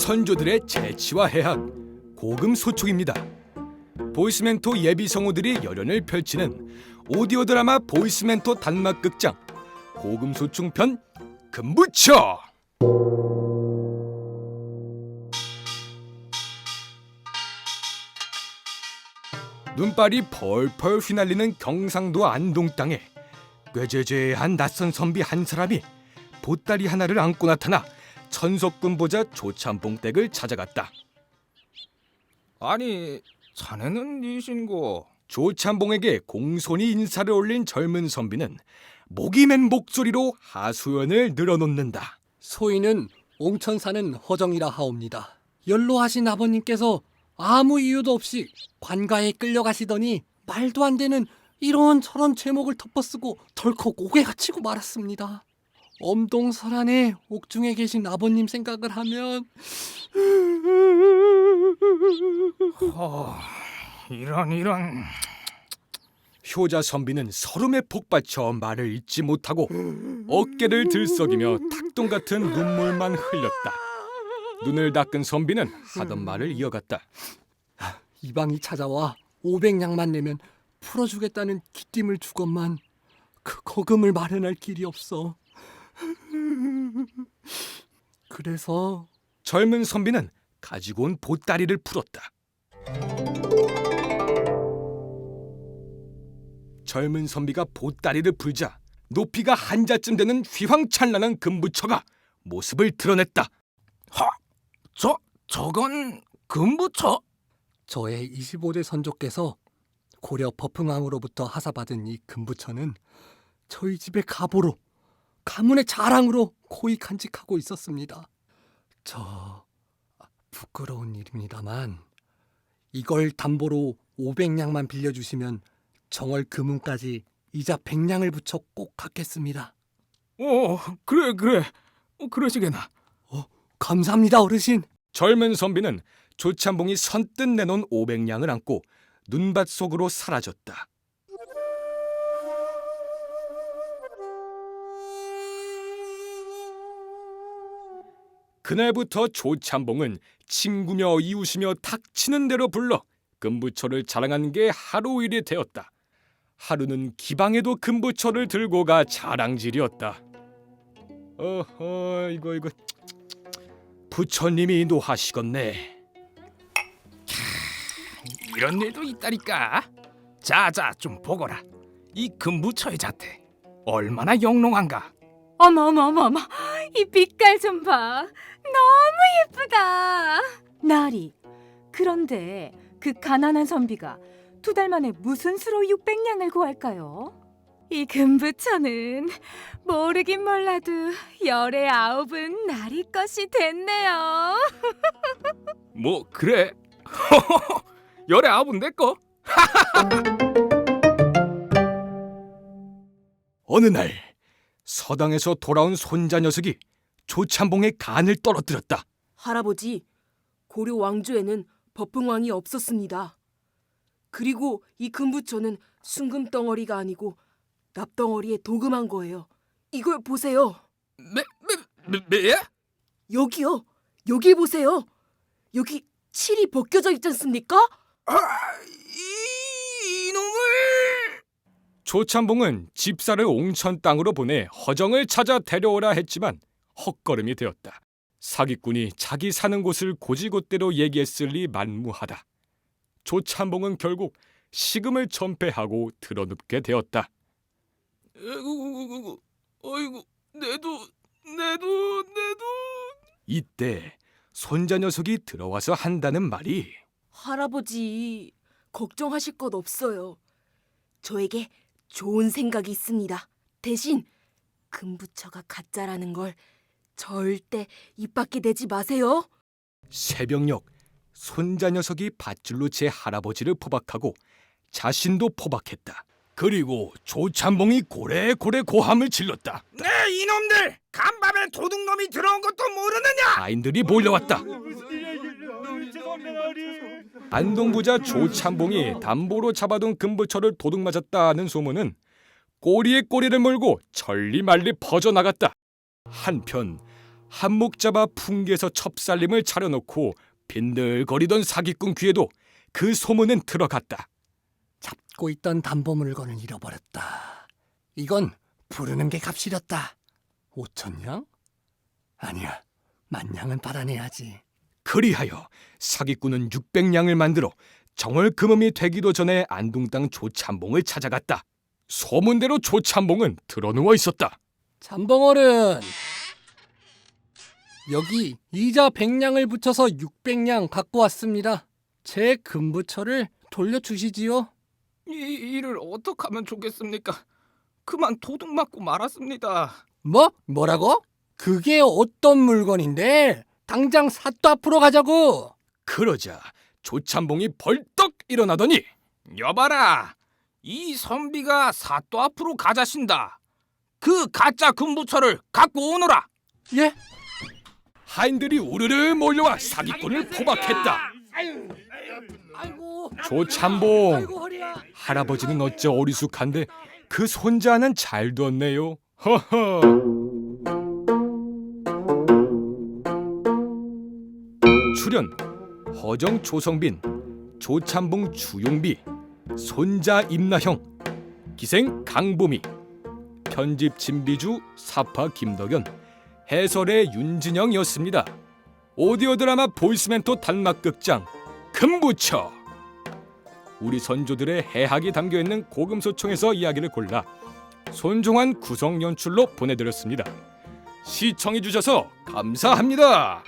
선조들의 재치와 해학, 고금 소축입니다. 보이스멘토 예비 성우들이 열연을 펼치는 오디오 드라마 보이스멘토 단막 극장 고금 소충편 금부처. 눈발이 펄펄 휘날리는 경상도 안동 땅에 꾀죄죄한 낯선 선비 한 사람이 보따리 하나를 안고 나타나 천석군 보자 조참봉 댁을 찾아갔다. 아니 자네는 이신고 조참봉에게 공손히 인사를 올린 젊은 선비는 목이 맨 목소리로 하수연을 늘어놓는다. 소인은 옹천 사는 허정이라 하옵니다. 연로하신 아버님께서 아무 이유도 없이 관가에 끌려가시더니 말도 안 되는 이런 저런 제목을 덮어쓰고 덜컥 옥에 갇히고 말았습니다. 엄동설안에 옥중에 계신 아버님 생각을 하면 허 이런 이런 효자 선비는 서름에 폭받쳐 말을 잇지 못하고 어깨를 들썩이며 닭똥 같은 눈물만 흘렸다. 눈을 닦은 선비는 하던 말을 이어갔다. 이방이 찾아와 500냥만 내면 풀어주겠다는 기띔을 주건만 그 거금을 마련할 길이 없어. 그래서 젊은 선비는 가지고 온 보따리를 풀었다. 젊은 선비가 보따리를 풀자 높이가 한자쯤 되는 휘황찬란한 금부처가 모습을 드러냈다. 저 저건 금부처 저의 25대 선조께서 고려 버풍왕으로부터 하사받은 이 금부처는 저희 집의 가보로 가문의 자랑으로 고이 간직하고 있었습니다. 저 부끄러운 일입니다만 이걸 담보로 500냥만 빌려주시면 정월 금운까지 이자 100냥을 붙여 꼭 갚겠습니다. 어 그래 그래 어, 그러시게나 감사합니다 어르신. 젊은 선비는 조참봉이 선뜻 내놓은 500냥을 안고 눈밭 속으로 사라졌다. 그날부터 조참봉은 친구며 이웃이며 닥치는 대로 불러 금부처를 자랑한 게 하루 일이 되었다. 하루는 기방에도 금부처를 들고 가 자랑질이었다. 어허 이거 이거 부처님이 노하시겠네. 이런 일도 있다니까 자자 좀 보거라 이 금부처의 자태 얼마나 영롱한가 어머머머머, 이 빛깔 좀 봐. 너무 예쁘다. 나리, 그런데 그 가난한 선비가 두 달 만에 무슨 수로 600냥을 구할까요? 이 금부처는 모르긴 몰라도 열의 아홉은 나리 것이 됐네요. 뭐 그래 열의 아홉은 내꺼 어느 날 서당에서 돌아온 손자 녀석이 조참봉의 간을 떨어뜨렸다. 할아버지, 고려 왕조에는 버풍왕이 없었습니다. 그리고 이 금부처는 순금 덩어리가 아니고 납덩어리에 도금한 거예요. 이걸 보세요. 매 매매 여기요. 여기 보세요. 여기 칠이 벗겨져 있지 않습니까? 이 이놈을 조참봉은 집사를 옹천 땅으로 보내 허정을 찾아 데려오라 했지만 헛걸음이 되었다. 사기꾼이 자기 사는 곳을 고지곳대로 얘기했을 리 만무하다. 조참봉은 결국 식음을 전폐하고 드러눕게 되었다. 아이고 아이고 내도 내도 내도 이때 손자 녀석이 들어와서 한다는 말이 할아버지, 걱정하실 것 없어요. 저에게 좋은 생각이 있습니다. 대신 금부처가 가짜라는 걸 절대 입 밖에 내지 마세요. 새벽녘 손자 녀석이 밧줄로 제 할아버지를 포박하고 자신도 포박했다. 그리고 조참봉이 고래고래 고함을 질렀다. 네 이놈들 간밤에 도둑놈이 들어온 것도 모르느냐 가인들이 몰려왔다. 안동부자 조참봉이 담보로 잡아둔 금부처를 도둑맞았다는 소문은 꼬리에 꼬리를 물고 천리말리 퍼져나갔다. 한편 한몫 잡아 풍계에서 첩살림을 차려놓고 빈들거리던 사기꾼 귀에도 그 소문은 들어갔다. 잡고 있던 담보 물건을 잃어버렸다. 이건 부르는 게 값이렸다. 오천냥? 아니야, 만냥은 받아내야지. 그리하여 사기꾼은 600냥을 만들어 정월 금음이 되기도 전에 안동 땅 조참봉을 찾아갔다. 소문대로 조참봉은 드러누워 있었다. 잠벙어른 여기 이자 100냥을 붙여서 600냥 갖고 왔습니다. 제 금부처를 돌려주시지요. 이 일을 어떻게 하면 좋겠습니까? 그만 도둑 맞고 말았습니다. 뭐? 뭐라고? 그게 어떤 물건인데? 당장 사또 앞으로 가자고. 그러자 조참봉이 벌떡 일어나더니 여봐라, 이 선비가 사또 앞으로 가자신다. 그 가짜 금부처를 갖고 오너라. 예? 하인들이 우르르 몰려와 사기꾼을 포박했다. 아이고. 조참봉 아이고 허리야. 할아버지는 어째 어리숙한데 그 손자는 잘 뒀네요. 허허. 출연 허정 조성빈, 조참봉 주용비, 손자 임나형, 기생 강보미, 편집 진비주 사파 김덕연, 해설의 윤진영이었습니다. 오디오 드라마 보이스멘토 단막극장 금부처 우리 선조들의 해학이 담겨 있는 고금소총에서 이야기를 골라 손종환 구성 연출로 보내드렸습니다. 시청해 주셔서 감사합니다.